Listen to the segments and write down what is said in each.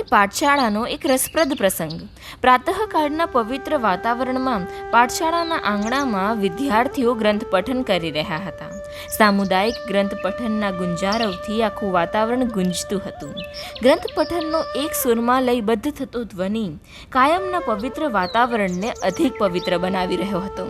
પોતાની પાઠશાળાનો એક રસપ્રદ પ્રસંગ. પ્રાતઃકાળના પવિત્ર વાતાવરણમાં પાઠશાળાના આંગણામાં વિદ્યાર્થીઓ ગ્રંથ પઠન કરી રહ્યા હતા. સામુદાયિક ગ્રંથ પઠનના ગુંજારવથી આખું વાતાવરણ ગુંજતું હતું. ગ્રંથ પઠનનો એક સુરમાં લયબદ્ધ થતો ધ્વનિ કાયમના પવિત્ર વાતાવરણને અધિક પવિત્ર બનાવી રહ્યો હતો.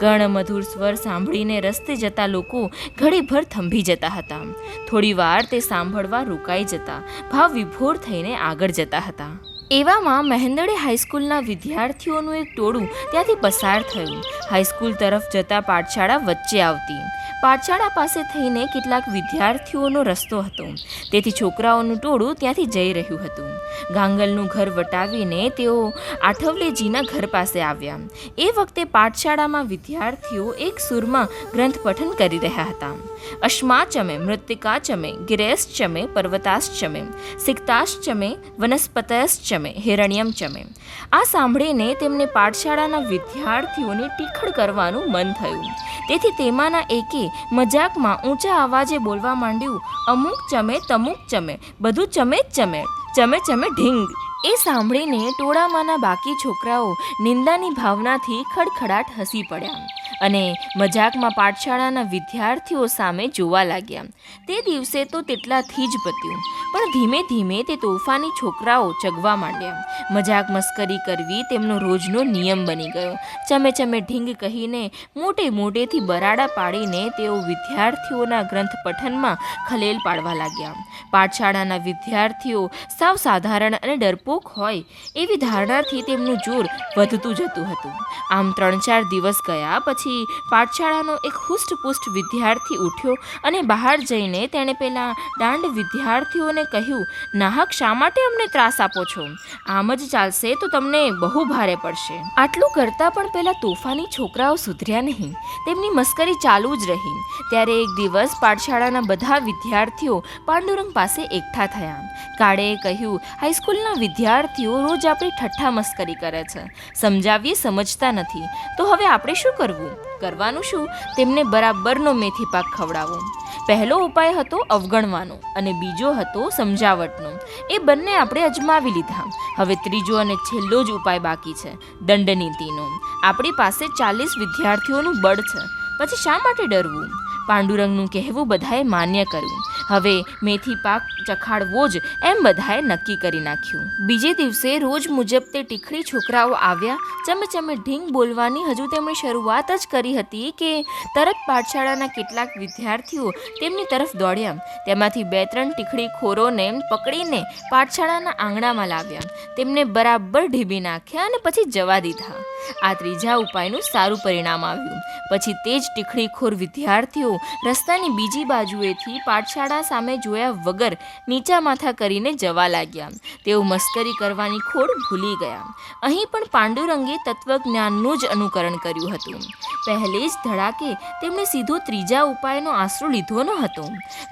કર્ણમધુર સ્વર સાંભળીને રસ્તે જતા લોકો ઘડીભર થંભી જતા હતા. થોડી વાર તે સાંભળવા રોકાઈ જતા ભાવ વિભોર થઈને આગળ જતા હતા. એવામાં મહેંદડે હાઈસ્કૂલના વિદ્યાર્થીઓનું એક ટોળું ત્યાંથી પસાર થયું. હાઈસ્કૂલ તરફ જતા પાઠશાળા વચ્ચે આવતી. પાઠશાળા પાસે થઈને કેટલાક વિદ્યાર્થીઓનો રસ્તો હતો. તેથી છોકરાઓનું ટોળું ત્યાંથી જઈ રહ્યું હતું. ગાંગલનું ઘર વટાવીને તેઓ આઠવલેજીના ઘર પાસે આવ્યા. એ વખતે પાઠશાળામાં વિદ્યાર્થીઓ એક સુરમાં ગ્રંથ પઠન કરી રહ્યા હતા. અશ્માચમે, મૃત્તિકાચમે, ગિરેશ્ચમે, પર્વતાશ્ચમે, સિક્તાશ્ચમે, વનસ્પતયશ્ચમે હિરણ્યમ ચમે. આ સાંભળીને તેમને પાઠશાળાના વિદ્યાર્થીઓને ટીખળ કરવાનું મન થયું. તેથી તેમાંના એકે મજાકમાં ઊંચા અવાજે બોલવા માંડ્યું, અમુક ચમે, તમુક ચમે, બધું ચમે જ ચમે ચમે ચમે ઢીંગ. એ સાંભળીને ટોળામાંના બાકી છોકરાઓ નિંદાની ભાવનાથી ખડખડાટ હસી પડ્યા. અને મજાકમાં પાઠશાળાના વિદ્યાર્થીઓ સામે જોવા લાગ્યા. તે દિવસે તો તેટલાથી જ પત્યું, પણ ધીમે ધીમે તે તોફાની છોકરાઓ ચગવા માંડ્યા. મજાક મસ્કરી કરવી તેમનો રોજનો નિયમ બની ગયો. ચમે ચમે ઢીંગ કહીને મોટે મોટેથી બરાડા પાડીને તેઓ વિદ્યાર્થીઓના ગ્રંથ પઠનમાં ખલેલ પાડવા લાગ્યા. પાઠશાળાના વિદ્યાર્થીઓ સાવ સાધારણ અને ડરપોક હોય એવી ધારણાથી તેમનું જોર વધતું જતું હતું. આમ ત્રણ ચાર દિવસ ગયા પછી પાઠશાળાનો એક હુષ્ટપુષ્ટ વિદ્યાર્થી ઉઠ્યો અને બહાર જઈને તેણે પેલા દાંડ વિદ્યાર્થીઓને કહ્યું, નાહક, શા માટે અમને ત્રાસ આપો છો? આમ જ ચાલશે તો તમને બહુ ભારે પડશે. આટલું કરતાં પણ પેલા તોફાની છોકરાઓ સુધર્યા નહીં. તેમની મસ્કરી ચાલુ જ રહી. ત્યારે એક દિવસ પાઠશાળાના બધા વિદ્યાર્થીઓ પાંડુરંગ પાસે એકઠા થયા. કાળેએ કહ્યું, હાઈસ્કૂલના વિદ્યાર્થીઓ રોજ આપણી ઠઠ્ઠા મસ્કરી કરે છે. સમજાવીએ, સમજતા નથી. તો હવે આપણે શું કરવું? કરવાનું શું? તેમને બરાબરનો મેથી પાક ખવડાવો. પહેલો ઉપાય હતો અવગણવાનો અને બીજો હતો સમજાવટનો. એ બંને આપણે અજમાવી લીધા. હવે ત્રીજો અને છેલ્લો જ ઉપાય બાકી છે, દંડનીતિનો. આપણી પાસે ચાલીસ વિદ્યાર્થીઓનું બળ છે. પછી શા માટે ડરવું? પાંડુરંગનું કહેવું બધાએ માન્ય કર્યું. હવે મેથી પાક ચખાડવો જ એમ બધાએ નક્કી કરી નાખ્યું. બીજે દિવસે રોજ મુજબ તે ટીખડી છોકરાઓ આવ્યા ચમે ચમે ઢીંગ બોલવાની હજુ તેમણે શરૂઆત જ કરી હતી કે તરત પાઠશાળાના કેટલાક વિદ્યાર્થીઓ તેમની તરફ દોડ્યા. તેમાંથી બે ત્રણ ટીખડી ખોરોને પકડીને પાઠશાળાના આંગણામાં લાવ્યા. તેમને બરાબર ઢીબી નાખ્યા અને પછી જવા દીધા. આ ત્રીજા ઉપાયનું સારું પરિણામ આવ્યું. પછી તે જ ટીખળીખોર વિદ્યાર્થીઓ રસ્તાની બીજી બાજુએથી પાઠશાળા સામે જોયા વગર નીચા માથા કરીને જવા લાગ્યા. તેઓ મસ્કરી કરવાની ખોડ ભૂલી ગયા. અહીં પણ પાંડુરંગે તત્વજ્ઞાનનું જ અનુકરણ કર્યું હતું. પહેલે જ ધડાકે તેમણે સીધો ત્રીજા ઉપાયનો આશરો લીધો ન હતો.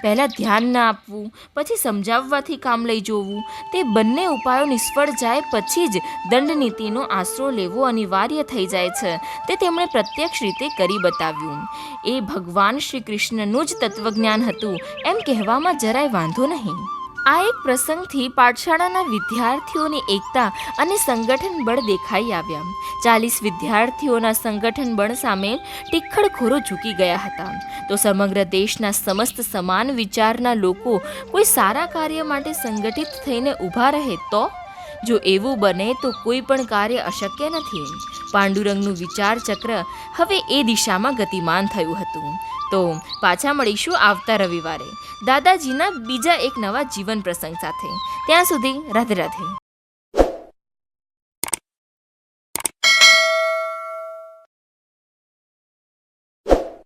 પહેલાં ધ્યાન ના આપવું, પછી સમજાવવાથી કામ લઈ જોવું, તે બંને ઉપાયો નિષ્ફળ જાય પછી જ દંડનીતિનો આશરો લેવો અનિવાર્ય થઈ જાય છે. તે તેમણે પ્રત્યક્ષ રીતે કરી બતાવ્યું. એ ભગવાન શ્રી કૃષ્ણનું જ તત્વજ્ઞાન હતું, એમ કહેવામાં જરાય વાંધો નહીં. આ એક પ્રસંગથી પાઠશાળાના વિદ્યાર્થીઓની એકતા અને સંગઠન બળ દેખાઈ આવ્યા. ચાલીસ વિદ્યાર્થીઓના સંગઠન બળ સામે ટીખળખોરો ઝૂકી ગયા હતા. તો સમગ્ર દેશના સમસ્ત સમાન વિચારના લોકો કોઈ સારા કાર્ય માટે સંગઠિત થઈને ઊભા રહે તો? જો એવું બને તો કોઈ પણ કાર્ય અશક્ય નથી. પાંડુરંગનું વિચાર ચક્ર હવે એ દિશામાં ગતિમાન થયું હતું. તો પાછા મળીશું આવતા રવિવારે. દાદાજીના બીજા એક નવા જીવન પ્રસંગ સાથે. ત્યાં સુધી રાધે રાધે.